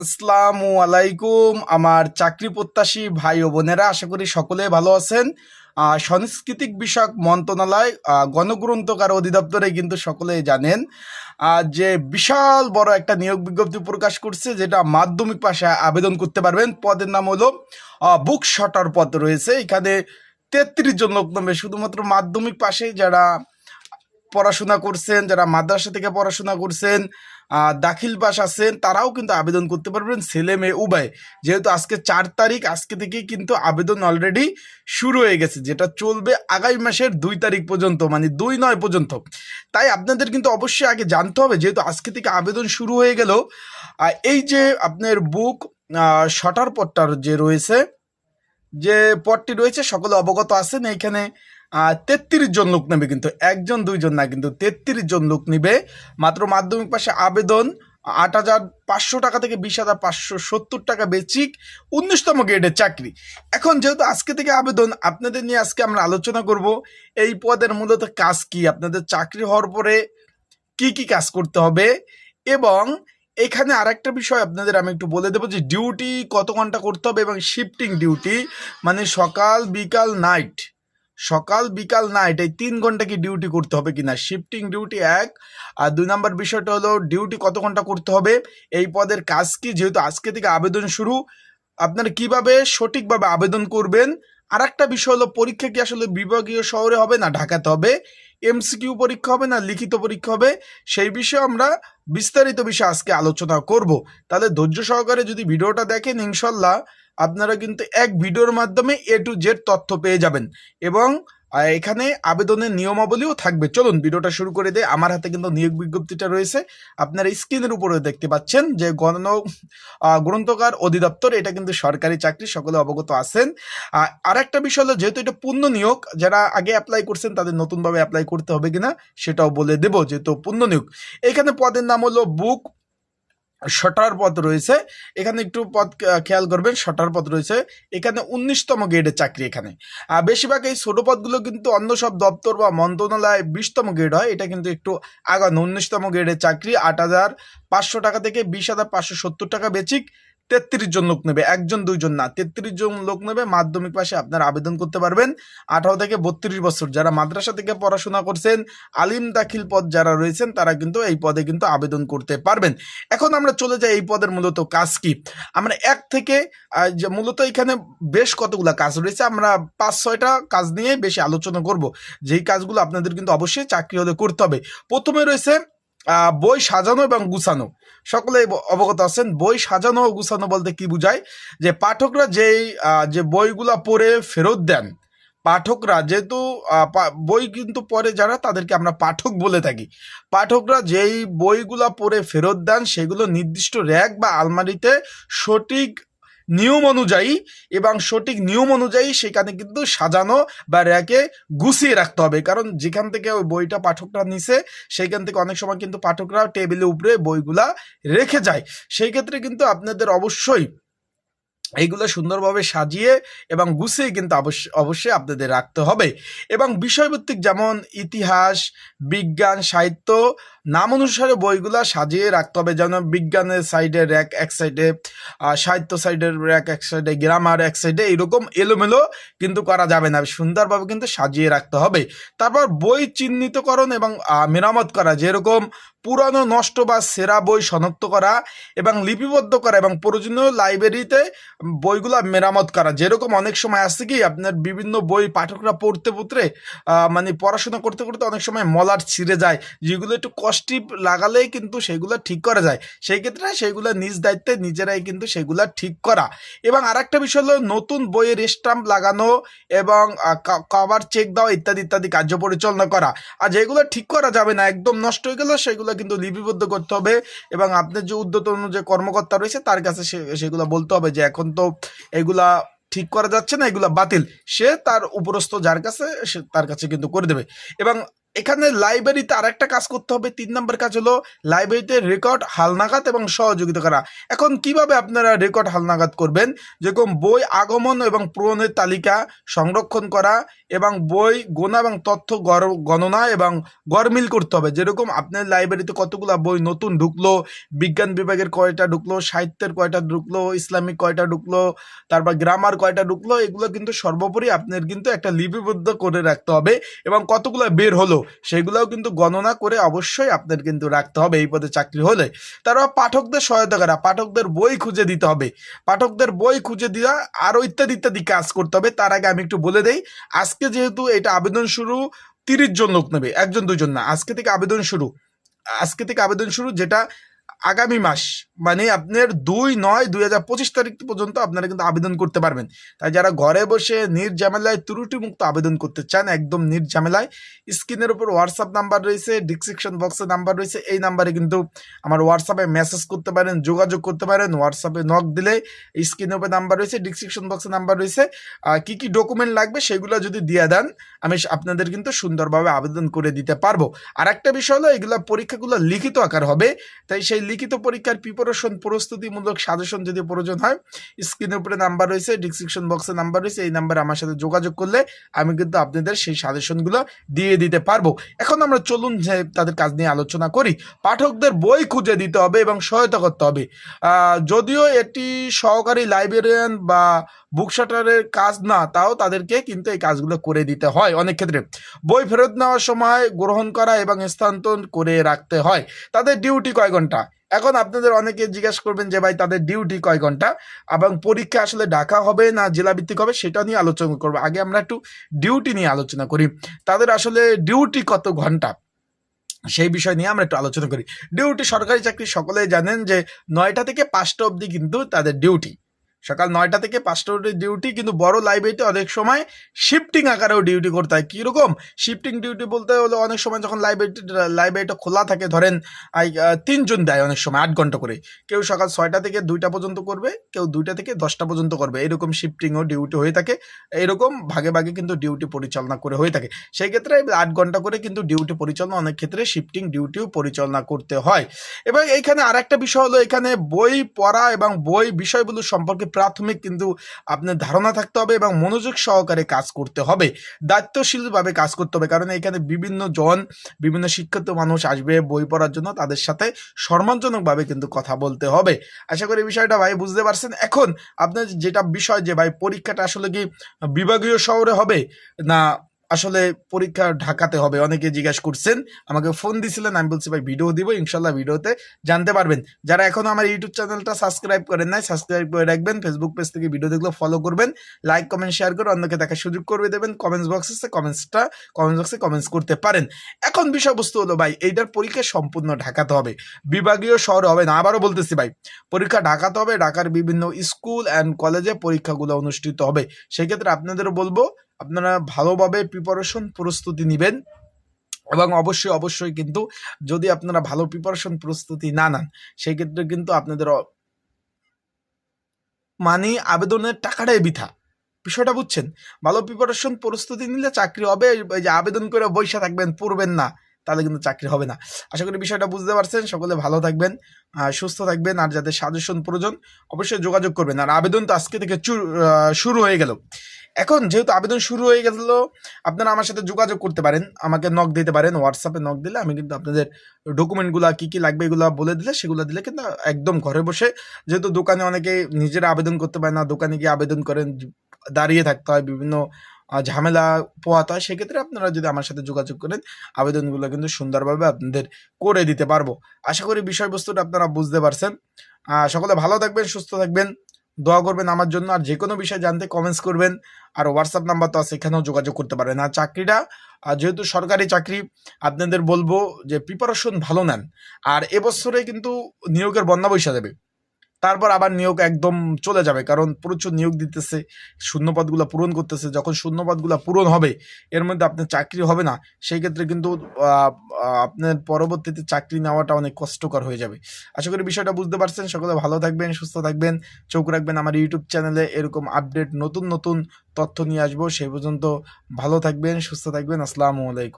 আসসালামু আলাইকুম আমার চাকরি প্রত্যাশী ভাই ও বোনেরা, আশা করি সকলে ভালো আছেন। সাংস্কৃতিক বিষয়ক মন্ত্রণালয় গণগ্রন্থকার অধিদপ্তরে কিন্তু সকলেই জানেন যে বিশাল বড় একটা নিয়োগ বিজ্ঞপ্তি প্রকাশ করছে, যেটা মাধ্যমিক পাশে আবেদন করতে পারবেন। পদের নাম হলো বুক শটার পদ রয়েছে। এখানে তেত্রিশ জন লোক নামে শুধুমাত্র মাধ্যমিক পাশে যারা পড়াশোনা করছেন, যারা মাদ্রাসা থেকে পড়াশোনা করছেন দাখিল পাস আছেন, তারাও কিন্তু আবেদন করতে পারবেন, ছেলে মেয়ে, উভয়। যেহেতু আজকে চার তারিখ, আজকে থেকেই কিন্তু আবেদন অলরেডি শুরু হয়ে গেছে, যেটা চলবে আগামী মাসের দুই তারিখ পর্যন্ত মানে দুই নয় পর্যন্ত। তাই আপনাদের কিন্তু অবশ্যই আগে জানতে হবে, যেহেতু আজকে থেকে আবেদন শুরু হয়ে গেল এই যে আপনার বুক শটার পট্টার যে রয়েছে, যে পদটি রয়েছে, সকলে অবগত আছেন, এইখানে তেত্রিশ জন লোক নেবে কিন্তু, একজন, দুইজন না, কিন্তু তেত্রিশ জন লোক নিবে। মাত্র মাধ্যমিক পাশে আবেদন, আট হাজার পাঁচশো টাকা থেকে বিশ হাজার পাঁচশো সত্তর টাকা বেচিক উনিশতম গ্রেডের চাকরি। এখন যেহেতু আজকে থেকে আবেদন, আপনাদের নিয়ে আজকে আমরা আলোচনা করব। এই পদের মূলত কাজ কি? আপনাদের চাকরি হওয়ার পরে কি কি কাজ করতে হবে? এবং এখানে আরেকটা বিষয় আপনাদের আমি একটু বলে দেবো যে, ডিউটি কত ঘণ্টা করতে হবে এবং শিফটিং ডিউটি মানে সকাল, বিকাল, নাইট। সকাল, বিকাল না এটাই তিন ঘণ্টা কি ডিউটি করতে হবে কিনা? শিফটিং ডিউটি এক। আর দুই নম্বর বিষয়টা হলো ডিউটি কত ঘণ্টা করতে হবে? এই পদের কাজ কি? যেহেতু আজকে থেকে আবেদন শুরু, আপনারা কীভাবে সঠিকভাবে আবেদন করবেন? আর একটা বিষয় হলো পরীক্ষা কি আসলে বিভাগীয় শহরে হবে না ঢাকাতে হবে? এমসিকিউ পরীক্ষা হবে না লিখিত পরীক্ষা হবে? সেই বিষয়ে আমরা বিস্তারিত বিষয়ে আজকে আলোচনা করব। তাহলে ধৈর্য সহকারে যদি ভিডিওটা দেখেন, ইনশাল্লাহ আপনারা কিন্তু এক ভিডিওর মাধ্যমে এ টু জেড তথ্য পেয়ে যাবেন। এবং এখানে আবেদনের নিয়মাবলীও থাকবে। চলুন, ভিডিওটা শুরু করে দেয় আমার হাতে কিন্তু নিয়োগ বিজ্ঞপ্তিটা রয়েছে। আপনারা স্ক্রিনের উপরে দেখতে পাচ্ছেন যে গণ গ্রন্থকার অধিদপ্তর, এটা কিন্তু সরকারি চাকরি, সকলে অবগত আছেন। আর একটা বিষয় হলো, যেহেতু এটা পূর্ণ নিয়োগ, যারা আগে অ্যাপ্লাই করছেন, তাদের নতুনভাবে অ্যাপ্লাই করতে হবে কিনা, সেটাও বলে দেব, যেহেতু পূর্ণ নিয়োগ। এখানে পদের নাম হলো বুক শটার পদ রয়েছে। এখানে একটু পদ খেয়াল করবেন, শটার পদ রয়েছে। এখানে উনিশতম গ্রেডের চাকরি এখানে। আর বেশিরভাগ এই ছোটো পদগুলো কিন্তু অন্য সব দপ্তর বা মন্ত্রণালয় বিশতম গ্রেড হয়। এটা কিন্তু একটু আগানো। উনিশতম গ্রেডের চাকরি আট হাজার পাঁচশো টাকা থেকে বিশ হাজার পাঁচশো সত্তর টাকা বেচিক। তেত্রিশ জন লোক নেবে, একজন, দুইজন না। তেত্রিশ জন লোক নেবে, মাধ্যমিক পাশে আপনারা আবেদন করতে পারবেন। আঠারো থেকে বত্রিশ বছর যারা মাদ্রাসা থেকে পড়াশোনা করছেন, আলিম দাখিল পদ যারা রয়েছেন, তারা কিন্তু এই পদে কিন্তু আবেদন করতে পারবেন। এখন আমরা চলে যাই এই পদের মূলত কাজ কি। আমরা এক থেকে মূলত এখানে বেশ কতগুলা কাজ রয়েছে, আমরা পাঁচ, ছয়টা কাজ নিয়ে বেশি আলোচনা করব। যেই কাজগুলো আপনাদের কিন্তু অবশ্যই চাকরি হলে করতে হবে। প্রথমে রয়েছে বই সাজানো এবং গুছানো। সকলে অবগত আছেন, বই সাজানো ও গুছানো বলতে কি বোঝায়? যে পাঠকরা যেই যে বইগুলা পড়ে ফেরত দেন, পাঠকরা যেহেতু বই কিন্তু পড়ে যারা, তাদেরকে আমরা পাঠক বলে থাকি। পাঠকরা যেই বইগুলা পড়ে ফেরত দেন, সেগুলো নির্দিষ্ট র্যাক বা আলমারিতে সঠিক নিয়ম অনুযায়ী এবং সঠিক নিয়ম অনুযায়ী সেখানে কিন্তু সাজানো বা র্যাকে গুছিয়ে রাখতে হবে। কারণ যেখান থেকে ওই বইটা পাঠকরা নিছে, সেইখান থেকে অনেক সময় কিন্তু পাঠকরা টেবিলের উপরে বইগুলা রেখে যায়। সেই ক্ষেত্রে কিন্তু আপনাদের অবশ্যই এইগুলো সুন্দরভাবে সাজিয়ে এবং গুছিয়ে কিন্তু অবশ্য- অবশ্যই আপনাদের রাখতে হবে। এবং বিষয়ভিত্তিক যেমন ইতিহাস, বিজ্ঞান, সাহিত্য নাম অনুসারে বইগুলা সাজিয়ে রাখতে হবে যেন বিজ্ঞানের সাইডে র্যাক এক সাইডে সাহিত্য সাইডের র্যাক এক সাইডে, গ্রামার এক সাইডে, এরকম এলোমেলো কিন্তু করা যাবে না। সুন্দরভাবে কিন্তু সাজিয়ে রাখতে হবে। তারপর বই চিহ্নিতকরণ এবং মেরামত করা, যেরকম পুরানো নষ্ট বা সেরা বই শনাক্ত করা এবং লিপিবদ্ধ করা এবং প্রয়োজনীয় লাইব্রেরিতে বইগুলা মেরামত করা। যেরকম অনেক সময় আসছে কি, আপনার বিভিন্ন বই পাঠকরা পড়তে পড়তে মানে পড়াশোনা করতে করতে অনেক সময় মলার ছিঁড়ে যায়, যেগুলো একটু কষ্টি লাগালেই কিন্তু সেগুলো ঠিক করা যায়। সেই ক্ষেত্রে সেগুলো নিজ দায়িত্বে নিজেরাই কিন্তু সেগুলো ঠিক করা। এবং আরেকটা বিষয় হলো নতুন বইয়ের স্টাম্প লাগানো এবং কভার চেক দেওয়া ইত্যাদি ইত্যাদি কার্য পরিচালনা করা। আর যেগুলো ঠিক করা যাবে না, একদম নষ্ট হয়ে গেলে সেগুলো কিন্তু লিপিবদ্ধ করতে হবে এবং আপনার যে উদ্যতন যে কর্মকর্তা রয়েছে তার কাছে সেগুলো বলতে হবে যে এখন তো এগুলা ঠিক করা যাচ্ছে না, এগুলা বাতিল। সে তার উপরস্থ যার কাছে, সে তার কাছে কিন্তু করে দেবে। এবং এখানে লাইব্রেরিতে আর একটা কাজ করতে হবে। তিন নম্বর কাজ হলো লাইব্রেরিতে রেকর্ড হালনাগাদ এবং সহযোগিতা করা। এখন কীভাবে আপনারা রেকর্ড হালনাগাদ করবেন? যেরকম বই আগমন এবং পূরণের তালিকা সংরক্ষণ করা এবং বই গোনা এবং তথ্য গণনা এবং গরমিল করতে হবে। যেরকম আপনার লাইব্রেরিতে কতগুলো বই নতুন ঢুকলো, বিজ্ঞান বিভাগের কয়টা ঢুকলো, সাহিত্যের কয়টা ঢুকলো, ইসলামিক কয়টা ঢুকলো, তারপর গ্রামার কয়টা ঢুকলো, এগুলো কিন্তু সর্বোপরি আপনার কিন্তু একটা লিপিবদ্ধ করে রাখতে হবে এবং কতগুলো বের হলো সেগুলোও কিন্তু গণনা করে অবশ্যই আপনার কিন্তু রাখতে হবে এই পদে চাকরি হলে। তারপর পাঠকদের সহায়তা করা, পাঠকদের বই খুঁজে দিতে হবে। পাঠকদের বই খুঁজে দেওয়া আরও ইত্যাদি ইত্যাদি কাজ করতে হবে। তার আগে আমি একটু বলে দেই, আজকে যেহেতু এটা আবেদন শুরু তিরিশ জন লোক নেবে, একজন, দুজন না, আজকে থেকে আবেদন শুরু। আজকে থেকে আবেদন শুরু যেটা আগামী মাস মানে আপনার দুই নয় দুই হাজার পঁচিশ তারিখ পর্যন্ত আপনারা কিন্তু আবেদন করতে পারবেন। তাই যারা ঘরে বসে নির্ঝামেলায় ত্রুটি মুক্ত আবেদন করতে চান, একদম নির্ঝামেলায় স্ক্রিনের উপর হোয়াটসঅ্যাপ নাম্বার রয়েছে ডিসক্রিপশন বক্সে নাম্বার রয়েছে, এই নাম্বারে কিন্তু আমার হোয়াটসঅ্যাপে মেসেজ করতে পারেন, যোগাযোগ করতে পারেন হোয়াটসঅ্যাপে নক দিলে স্ক্রিনের উপর নাম্বার রয়েছে ডিসক্রিপশন বক্সে নাম্বার রয়েছে। কি কি ডকুমেন্ট লাগবে সেগুলো যদি দিয়ে দেন, আমি আপনাদের কিন্তু সুন্দরভাবে আবেদন করে দিতে পারব। আর একটা বিষয় হলো, এগুলো পরীক্ষাগুলো লিখিত আকার হবে, তাই সেই লিখিত পরীক্ষার প্রিপারেশন প্রস্তুতিমূলক সাজেশন যদি প্রয়োজন হয় স্ক্রিনের উপরে নাম্বার রয়েছে ডিসক্রিপশন বক্সে নাম্বার রয়েছে, এই নাম্বারে আমার সাথে যোগাযোগ করলে আমি কিন্তু আপনাদের সেই সাজেশনগুলো দিয়ে দিতে পারব। এখন আমরা চলুন যে তাদের কাজ নিয়ে আলোচনা করি। পাঠকদের বই খুঁজে দিতে হবে এবং সহায়তা করতে হবে। যদিও এটি সহকারী লাইব্রেরিয়ান বা বুকশাটারের কাজ না, তাও তাদেরকে কিন্তু এই কাজগুলো করে দিতে হয় অনেক ক্ষেত্রে। বই ফেরত নেওয়ার সময় গ্রহণ করা এবং স্থানান্তর করে রাখতে হয়। তাদের ডিউটি কয় ঘণ্টা? এখন আপনাদের অনেকে জিজ্ঞাসা করবেন যে ভাই তাদের ডিউটি কয় ঘণ্টা? এবং পরীক্ষা আসলে ঢাকা হবে না জেলাভিত্তিক হবে সেটা নিয়ে আলোচনা করব। আগে আমরা একটু ডিউটি নিয়ে আলোচনা করি। তাদের আসলে ডিউটি কত ঘণ্টা? সেই বিষয় নিয়ে আমরা একটু আলোচনা করি। ডিউটি সরকারি চাকরি সকলেই জানেন যে নয়টা থেকে পাঁচটা অবধি কিন্তু তাদের ডিউটি সকাল নয়টা থেকে পাঁচটা অবধি ডিউটি কিন্তু বড় লাইব্রেরিতে অনেক সময় শিফটিং আকারেও ডিউটি করতে হয়। কীরকম? শিফটিং ডিউটি বলতে হলে অনেক সময় যখন লাইব্রেরি লাইব্রেরিটা খোলা থাকে, ধরেন তিনজন দেয় অনেক সময়, আট ঘণ্টা করে। কেউ সকাল ছয়টা থেকে দুইটা পর্যন্ত করবে, কেউ দুইটা থেকে দশটা পর্যন্ত করবে। এরকম শিফটিংও ডিউটি হয়ে থাকে। এরকম ভাগে ভাগে কিন্তু ডিউটি পরিচালনা করে হয়ে থাকে। সেই ক্ষেত্রে আট ঘণ্টা করে কিন্তু ডিউটি পরিচালনা, অনেক ক্ষেত্রে শিফটিং ডিউটিও পরিচালনা করতে হয়। এবং এইখানে আরেকটা বিষয় হলো, এখানে বই পড়া এবং বই বিষয়গুলো সম্পর্কে প্রাথমিক কিন্তু আপনার ধারণা থাকতে হবে এবং মনোযোগ সহকারে কাজ করতে হবে। দায়িত্বশীলভাবে কাজ করতে হবে, কারণ এখানে বিভিন্ন জন, বিভিন্ন শিক্ষিত মানুষ আসবে বই পড়ার জন্য, তাদের সাথে সম্মানজনকভাবে কিন্তু কথা বলতে হবে। আশা করি এই বিষয়টা ভাই বুঝতে পারছেন। এখন আপনার যেটা বিষয় যে ভাই, পরীক্ষাটা আসলে কি বিভাগীয় শহরে হবে না আসলে পরীক্ষা ঢাকাতে হবে। অনেকে জিজ্ঞাসা করছেন, আমাকে ফোন দিছিলেন, আমি বলছি, ভাই ভিডিও দিব, ইনশাল্লাহ ভিডিওতে জানতে পারবেন। যারা এখনও আমার ইউটিউব চ্যানেলটা সাবস্ক্রাইব করেন নাই সাবস্ক্রাইব করে রাখবেন। ফেসবুক পেজ থেকে ভিডিও দেখলে ফলো করবেন। লাইক কমেন্ট শেয়ার করে অন্যকে দেখার সুযোগ করে দেবেন। কমেন্টস বক্সে কমেন্টসটা কমেন্টস বক্সে কমেন্টস করতে পারেন। এখন বিষয়বস্তু হলো, ভাই, এইটার পরীক্ষা সম্পূর্ণ ঢাকাতে হবে। বিভাগীয় শহরে হবে না। আবারও বলতেছি, ভাই, পরীক্ষা ঢাকাতে হবে। ঢাকার বিভিন্ন স্কুল অ্যান্ড কলেজে পরীক্ষাগুলো অনুষ্ঠিত হবে। সেক্ষেত্রে আপনাদেরও বলব আপনারা ভালোভাবে প্রিপারেশন প্রস্তুতি নেবেন। এবং অবশ্যই অবশ্যই কিন্তু যদি আপনারা ভালো প্রিপারেশন প্রস্তুতি না নেন সেই ক্ষেত্রে কিন্তু আপনাদের মানি আবেদনের টাকাটাই বৃথা। বিষয়টা বুঝছেন? ভালো প্রিপারেশন প্রস্তুতি নিলে চাকরি হবে যে আবেদন করে বৈশা থাকবেন, পড়বেন না। তাহলে কিন্তু চাকরি হবে না। আশা করি বিষয়টা বুঝতে পারছেন। সকলে ভালো থাকবেন সুস্থ থাকবেন, আর যাদের সাজেশন প্রয়োজন অবশ্যই যোগাযোগ করবেন। আর আবেদন তো আজকে থেকে শুরু হয়ে গেল। এখন যেহেতু আবেদন শুরু হয়ে গেল, আপনারা আমার সাথে যোগাযোগ করতে পারেন। আমাকে নক দিতে পারেন হোয়াটসঅ্যাপে নক দিলে আমি কিন্তু আপনাদের ডকুমেন্টগুলো কী কী লাগবে এগুলো বলে দিলে সেগুলো দিলে কিন্তু একদম ঘরে বসে যেহেতু দোকানে অনেকে নিজেরা আবেদন করতে পারে না, দোকানে গিয়ে আবেদন করেন, দাঁড়িয়ে থাকতে হয় বিভিন্ন ঝামেলা পোহাতে হয়, সেক্ষেত্রে আপনারা যদি আমার সাথে যোগাযোগ করেন, আবেদনগুলো কিন্তু সুন্দরভাবে আপনাদের করে দিতে পারব। আশা করি বিষয়বস্তুটা আপনারা বুঝতে পারছেন। সকলে ভালো থাকবেন, সুস্থ থাকবেন। দোয়া করবেন আমার জন্য, আর যে কোনো বিষয় জানতে কমেন্টস করবেন। আর হোয়াটসঅ্যাপ নাম্বার তো আছে, এখানেও যোগাযোগ করতে পারেন আর চাকরিটা যেহেতু সরকারি চাকরি, আপনাদের বলব যে প্রিপারেশন ভালো নেন। আর এবছরে কিন্তু নিয়োগের বন্যা বৈশা যাবে। তারপর আবার নিয়োগ একদম চলে যাবে, কারণ প্রচুর নিয়োগ দিতেছে, শূন্যপদগুলো পূরণ করতেছে, যখন শূন্যপদগুলো পূরণ হবে, এর মধ্যে আপনার চাকরি হবে না, সেই ক্ষেত্রে কিন্তু আপনার পরবর্তীতে চাকরি নেওয়াটা অনেক কষ্টকর হয়ে যাবে। আশা করি বিষয়টা বুঝতে পারছেন, সকলে ভালো থাকবেন, সুস্থ থাকবেন, চোখ রাখবেন আমার ইউটিউব চ্যানেলে, এরকম আপডেট, নতুন নতুন তথ্য নিয়ে আসব সেই পর্যন্ত ভালো থাকবেন, সুস্থ থাকবেন, আসসালামু আলাইকুম।